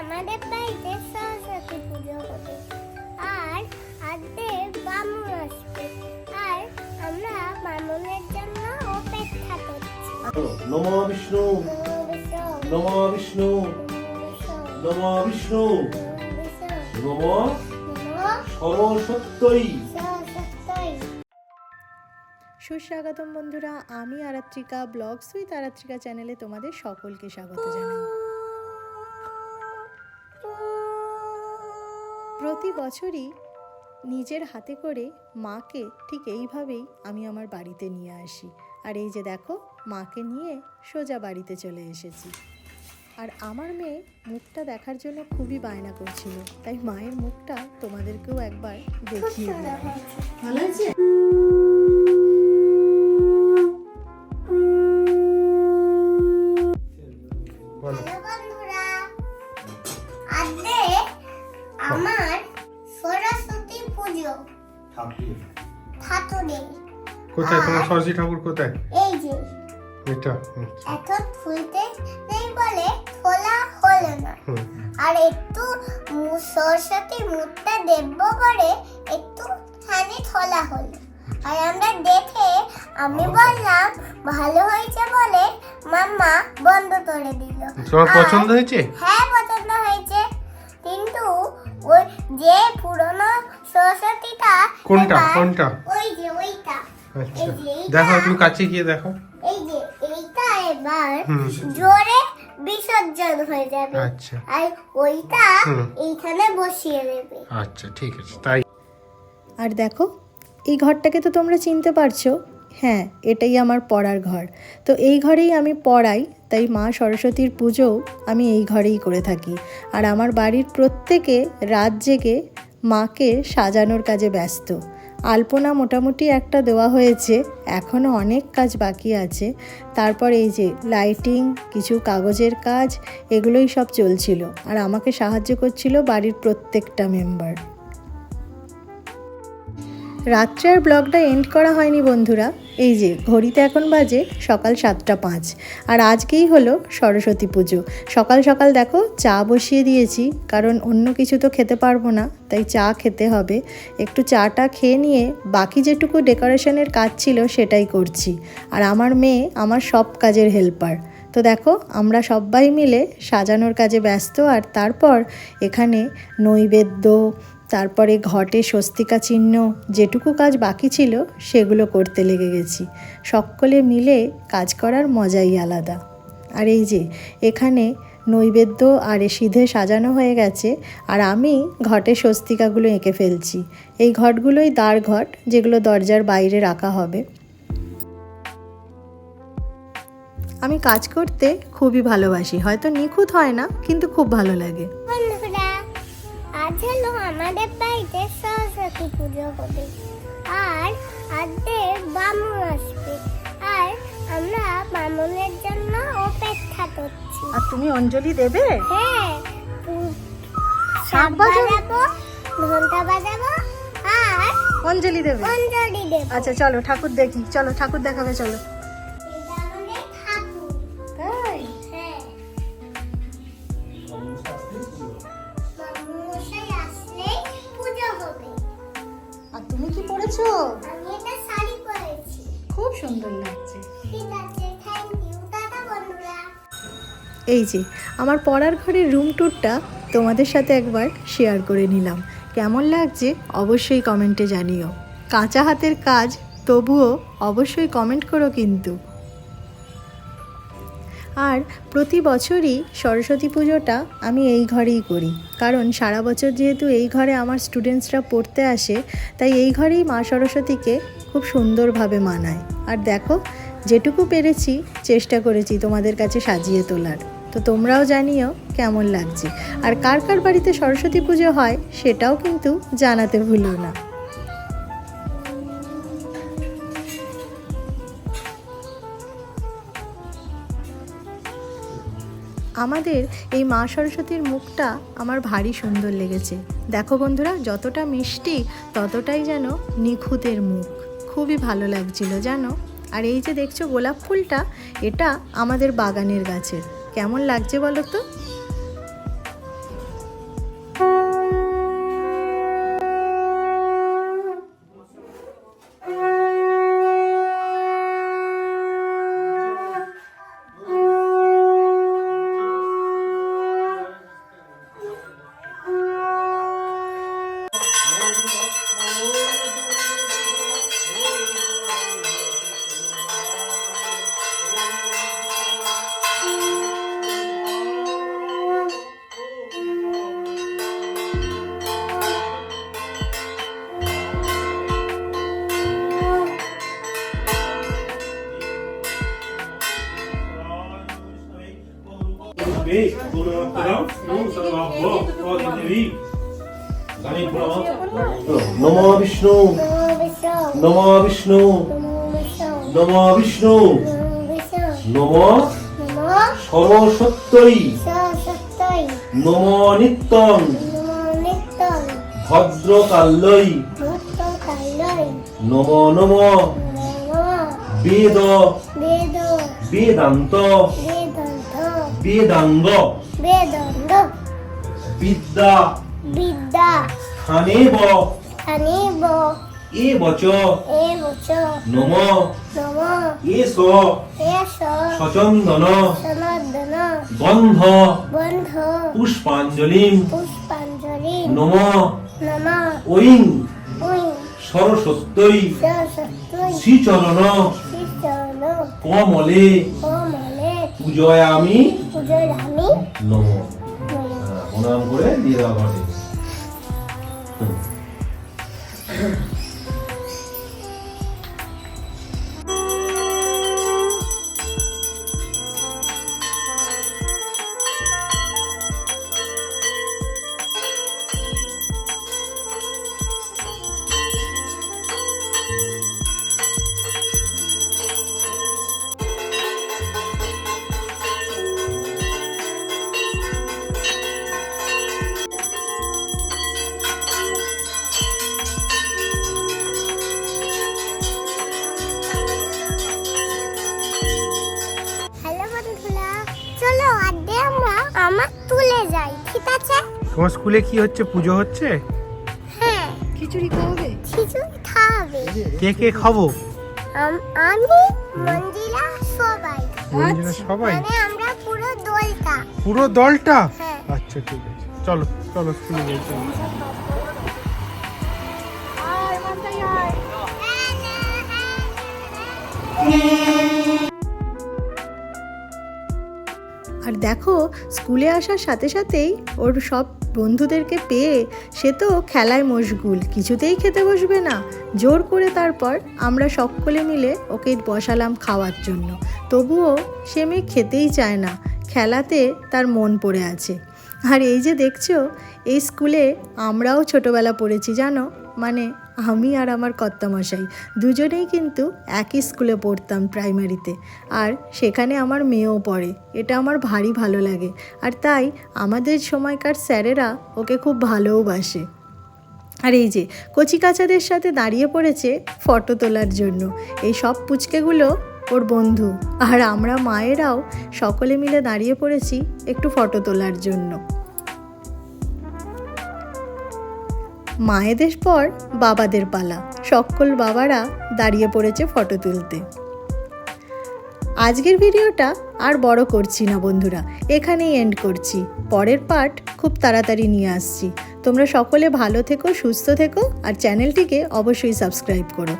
আমাদের বাড়িতে সরস্বতী পুজো হবে। আর আজকে বামুন আসবে। আর আমরা বামুনের জন্য অপেক্ষা করছি। নম বিষ্ণু। নম বিষ্ণু। নম বিষ্ণু। নম সরস্বত্যই সুস্বাগতম বন্ধুরা আমি আরাত্রিকা ব্লগস উইথ আরাত্রিকা চ্যানেলে তোমাদের সকলকে স্বাগত জানাই। প্রতি বছরই নিজের হাতে করে মাকে ঠিক এইভাবেই আমি আমার বাড়িতে নিয়ে আসি। আর এই যে দেখো, মাকে নিয়ে সোজা বাড়িতে চলে এসেছি। আর আমার মেয়ে মুখটা দেখার জন্য খুবই বায়না করছিল। তাই মায়ের মুখটা তোমাদেরকেও একবার দেখিয়ে ভালো আছে? আমার সরস্বতী পুজো ঠাকুরে। কোথায়? তোমার সরস্বতী ঠাকুর কোথায়? এই যে এটা। এখন ফুলতে নেই বলে খোলা হলো না। আর একটু মু- সরস্বতীর মুখটা দেখব করে একটু খানি খোলা হলো। আর আমরা দেখে আমি বললাম ভালো হয়েছে বলে মাম্মা বন্ধ করে দিল। তোমার পছন্দ হয়েছে? হ্যাঁ কোনটা? কোনটা? ওই যে ওইটা। আচ্ছা। এই যে দেখো তুমি কাছে গিয়ে দেখো। এই যে এইটা এবার জোরে বিসর্জন হয়ে যাবে। আচ্ছা। আর ওইটা এইখানে বসিয়ে দেবে। আচ্ছা ঠিক আছে তাই। আর দেখো এই ঘরটাকে তো তোমরা চিনতে পারছ। হ্যাঁ এটাই আমার পড়ার ঘর। তো এই ঘরেই আমি পড়াই তাই মা সরস্বতীর পুজো আমি এই ঘরেই করে থাকি। আর আমার বাড়ির প্রত্যেকে রাত জেগে মাকে সাজানোর কাজে ব্যস্ত। আলপনা মোটামুটি একটা দেওয়া হয়েছে এখনও অনেক কাজ বাকি আছে। তারপর এই যে লাইটিং কিছু কাগজের কাজ, এগুলোই সব চলছিল। আর আমাকে সাহায্য করছিল বাড়ির প্রত্যেকটা মেম্বার রাত্রের ব্লগটা এন্ড করা হয়নি বন্ধুরা। এই যে, ঘড়িতে এখন বাজে সকাল সাতটা পাঁচ, আর আজকেই হলো সরস্বতী পুজো। সকাল সকাল দেখো, চা বসিয়ে দিয়েছি, কারণ অন্য কিছু তো খেতে পারব না, তাই চা খেতে হবে। একটু চাটা খেয়ে নিয়ে বাকি যেটুকু ডেকোরেশনের কাজ ছিল সেটাই করছি। আর আমার মেয়ে আমার সব কাজের হেল্পার তো দেখো, আমরা সবাই মিলে সাজানোর কাজে ব্যস্ত আর তারপর এখানে নৈবেদ্য, তারপরে ঘটে স্বস্তিকা চিহ্ন, যেটুকু কাজ বাকি ছিল সেগুলো করতে লেগে গেছি। সকলে মিলে কাজ করার মজাই আলাদা। আর এই যে, এখানে নৈবেদ্য আর সিধে সাজানো হয়ে গেছে আর আমি ঘটে স্বস্তিকাগুলো এঁকে ফেলছি। এই ঘটগুলোই দ্বার ঘট যেগুলো দরজার বাইরে রাখা হবে। আমি কাজ করতে খুবই ভালোবাসি। হয়তো নিখুঁত হয় না কিন্তু খুব ভালো লাগে। বন্ধুরা আজ হলো আমাদের বাড়িতে সরস্বতী পুজো হবে। আর বামুন আসবে। আর আমরা বামুনের জন্য অপেক্ষা করছি। আর তুমি অঞ্জলি দেবে? হ্যাঁ? বাজাবো? ঘণ্টা বাজাবো আর অঞ্জলি দেবে? অঞ্জলি দেবো। আচ্ছা চলো ঠাকুর দেখি। চলো ঠাকুর দেখাবে চলো। এই যে, আমার পড়ার ঘরের রুম ট্যুরটা তোমাদের সাথে একবার শেয়ার করে নিলাম। কেমন লাগছে অবশ্যই কমেন্টে জানিও। কাঁচা হাতের কাজ, তবুও অবশ্যই কমেন্ট করো কিন্তু। আর প্রতি বছরই সরস্বতী পুজোটা আমি এই ঘরেই করি। কারণ সারা বছর যেহেতু এই ঘরে আমার স্টুডেন্টসরা পড়তে আসে, তাই এই ঘরেই মা সরস্বতীকে খুব সুন্দরভাবে মানায়। আর দেখো যেটুকু পেরেছি, চেষ্টা করেছি তোমাদের কাছে সাজিয়ে তোলার। তো তোমরাও জানিও কেমন লাগছে। আর কার কার বাড়িতে সরস্বতী পুজো হয়, সেটাও কিন্তু জানাতে ভুলো না। আমাদের এই মা সরস্বতীর মুখটা আমার ভারী সুন্দর লেগেছে। দেখো বন্ধুরা, যতটা মিষ্টি, ততটাই যেন নিখুঁতের মুখ। খুবই ভালো লাগছিল, জানো? আর এই যে দেখছ গোলাপ ফুলটা এটা আমাদের বাগানের গাছের। কেমন লাগছে বলো তো? গানে প্রণাম নমো বিষ্ণু নমো বিষ্ণু নমো বিষ্ণু নমো সরস্বত্যই সরস্বতী নমো নিত্যং নমো ভদ্রকাল্যই নমো নমো নমো বেদ বেদ বেদান্ত বেদাঙ্গ। বেদান্ত বিদ্যা। বিদ্যা। স্থানেব। আনিব এবচ এ বচ। নম। নম। এস। এস। সচন্দন। সনাতন গন্ধ। বন্ধ পুষ্পাঞ্জলিম পুষ্পাঞ্জলি। নম। নম। ঐং। উই সরস্বত্যই সরস্বতী শ্রীচরণ। শ্রীচরণ। কমলে। কমলে। পূজয়ামি। পুজোর আমি নম। হ্যাঁ, প্রণাম করে দিয়ে দেওয়া ঘটে তোমার স্কুলে কি হচ্ছে? পুজো হচ্ছে? হ্যাঁ। খিচুড়ি খাওয়াবে? খিচুড়ি খাওয়াবে। কে কে খাব? আমি মঞ্জিলা সবাই। বন্ধুরা সবাই? মানে আমরা পুরো দলটা। পুরো দলটা? হ্যাঁ। আচ্ছা ঠিক আছে। চলো চলো স্কুলে যাই চলো। আর দেখো স্কুলে আসার সাথে সাথেই ওর সব বন্ধুদেরকে পেয়ে সে তো খেলায় মশগুল, কিছুতেই খেতে বসবে না। জোর করে তারপর আমরা সকলে মিলে ওকে বসালাম খাওয়ার জন্য। তবুও সে মেয়ে খেতেই চায় না। খেলাতে তার মন পড়ে আছে। আর এই যে দেখছ, এই স্কুলে আমরাও ছোটোবেলা পড়েছি, জানো? মানে আমি আর আমার কর্তামশাই দুজনেই কিন্তু একই স্কুলে পড়তাম প্রাইমারিতে। আর সেখানে আমার মেয়েও পড়ে, এটা আমার ভারী ভালো লাগে। আর তাই আমাদের সময়কার স্যারেরা ওকে খুব ভালোও-বাসে আর এই যে কচিকাচাদের সাথে দাঁড়িয়ে পড়েছে ফটো তোলার জন্য। এই সব পুচকেগুলো ওর বন্ধু। আর আমরা মায়েরাও সকলে মিলে দাঁড়িয়ে পড়েছি একটু ফটো তোলার জন্য। মায়েদের পর বাবাদের পালা। সকল বাবারা দাঁড়িয়ে পড়েছে ফটো তুলতে। আজকের ভিডিওটা আর বড় করছি না বন্ধুরা। এখানেই এন্ড করছি। পরের পার্ট খুব তাড়াতাড়ি নিয়ে আসছি। তোমরা সকলে ভালো থেকো, সুস্থ থেকো, আর চ্যানেলটিকে অবশ্যই সাবস্ক্রাইব করো।